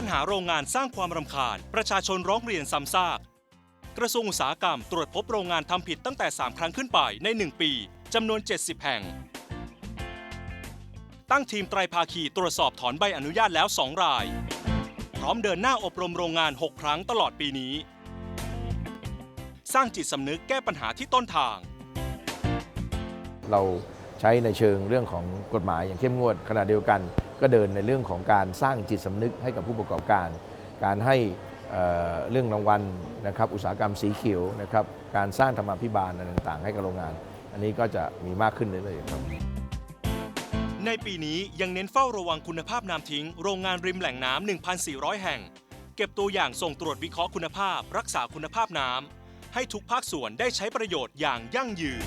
ปัญหาโรงงานสร้างความรำคาญ ประชาชนร้องเรียนซ้ำซากกระทรวงอุตสาหกรรมตรวจพบโรงงานทำผิดตั้งแต่ 3 ครั้งขึ้นไปใน 1 ปีจำนวน 70 แห่ง ตั้งทีมไตรภาคีตรวจสอบถอนใบอนุญาตแล้ว 2 ราย พร้อมเดินหน้าอบรมโรงงาน 6 ครั้งตลอดปีนี้ สร้างจิตสำนึกแก้ปัญหาที่ต้นทาง เรา ใช้ในเชิงเรื่องของกฎหมายอย่างเข้มงวดขณะเดียวกัน ก็เดินในเรื่องของการสร้างจิตสำนึกให้กับผู้ประกอบการ การให้เอ่อเรื่องรางวัลนะครับอุตสาหกรรมสีเขียวนะครับการสร้างธรรมาภิบาลต่างๆ ให้กับโรงงาน อันนี้ก็จะมีมากขึ้นเรื่อยๆครับในปีนี้ยังเน้นเฝ้าระวังคุณภาพน้ำทิ้ง โรงงานริมแหล่งน้ำ 1,400 แห่ง เก็บตัวอย่างส่งตรวจวิเคราะห์คุณภาพ รักษาคุณภาพน้ำให้ทุกภาคส่วนได้ใช้ประโยชน์อย่างยั่งยืน